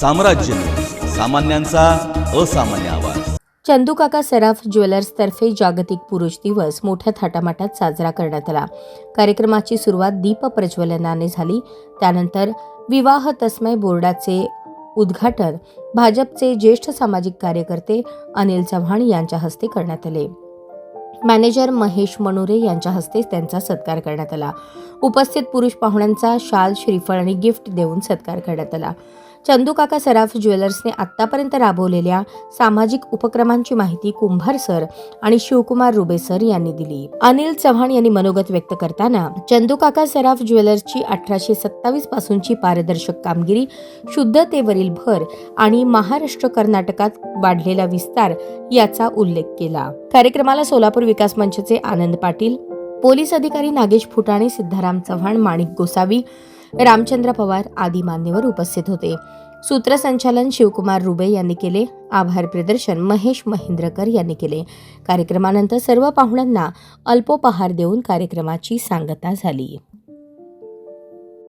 साम्राज्य. सामान्यांचा असामान्य आवाज. चंदूकाका सराफ ज्वेलर्सतर्फे जागतिक पुरुष दिवस मोठ्या थाटामाटात साजरा करण्यात आला. कार्यक्रमाची सुरुवात दीप प्रज्वलनाने झाली. त्यानंतर विवाह तस्मय बोर्डाचे उद्घाटन भाजपचे ज्येष्ठ सामाजिक कार्यकर्ते अनिल चव्हाण यांच्या हस्ते करण्यात आले. मॅनेजर महेश मनुरे यांच्या हस्ते त्यांचा सत्कार करण्यात आला. उपस्थित पुरुष पाहुण्यांचा शाल श्रीफळ आणि गिफ्ट देऊन सत्कार करण्यात आला. चंदूकाका सराफ ज्वेलर्सने आत्तापर्यंत राबवलेल्या सामाजिक उपक्रमांची माहिती कुंभार सर आणि शिवकुमार रुबे सर यांनी दिली. अनिल चव्हाण यांनी मनोगत व्यक्त करताना चंदूकाका सराफ ज्वेलर्सची अठराशे सत्तावीस पासूनची पारदर्शक कामगिरी शुद्धतेवरील भर आणि महाराष्ट्र कर्नाटकात वाढलेला विस्तार याचा उल्लेख केला. कार्यक्रमाला सोलापूर विकास मंचचे आनंद पाटील पोलीस अधिकारी नागेश फुटाणे सिद्धाराम चव्हाण माणिक गोसावी रामचंद्र पवार आदी मान्यवर उपस्थित होते. सूत्रसंचालन शिवकुमार रुबे यांनी केले. आभार प्रदर्शन महेश महेंद्रकर यांनी केले. कार्यक्रमानंतर सर्व पाहुण्यांना अल्पोपहार देऊन कार्यक्रमाची सांगता झाली.